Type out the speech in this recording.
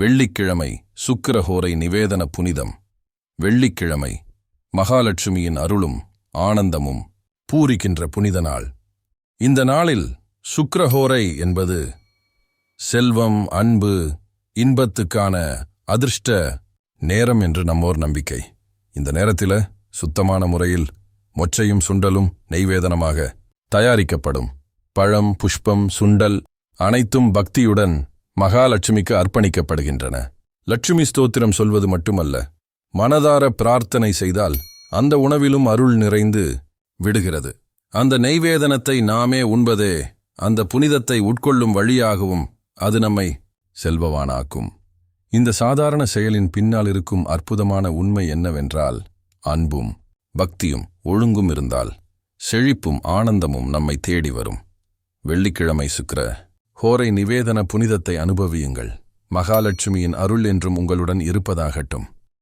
வெள்ளிக்கிழமை சுக்கிரஹோரை நிவேதன புனிதம். வெள்ளிக்கிழமை மகாலட்சுமியின் அருளும் ஆனந்தமும் பூரிக்கின்ற புனித நாள். இந்த நாளில் சுக்கிரஹோரை என்பது செல்வம் அன்பு இன்பத்துக்கான அதிர்ஷ்ட நேரம் என்று நம்மோர் நம்பிக்கை. இந்த நேரத்தில சுத்தமான முறையில் மொச்சையும் சுண்டலும் நெய்வேதனமாக தயாரிக்கப்படும். பழம் புஷ்பம் சுண்டல் அனைத்தும் பக்தியுடன் மகாலட்சுமிக்கு அர்ப்பணிக்கப்படுகின்றன. லட்சுமி ஸ்தோத்திரம் சொல்வது மட்டுமல்ல மனதார பிரார்த்தனை செய்தால் அந்த உணவிலும் அருள் நிறைந்து விடுகிறது. அந்த நெய்வேதனத்தை நாமே உண்பதே அந்த புனிதத்தை உட்கொள்ளும் வழியாகவும் அது நம்மை செல்வவானாக்கும் இந்த சாதாரண செயலின் பின்னால் இருக்கும் அற்புதமான உண்மை என்னவென்றால் அன்பும் பக்தியும் ஒழுங்கும் இருந்தால் செழிப்பும் ஆனந்தமும் நம்மை தேடி வரும். வெள்ளிக்கிழமை சுக்கிர ஹோரை நிவேதன புனிதத்தை அனுபவியுங்கள். மகாலட்சுமியின் அருள் என்றும் உங்களுடன் இருப்பதாகட்டும்.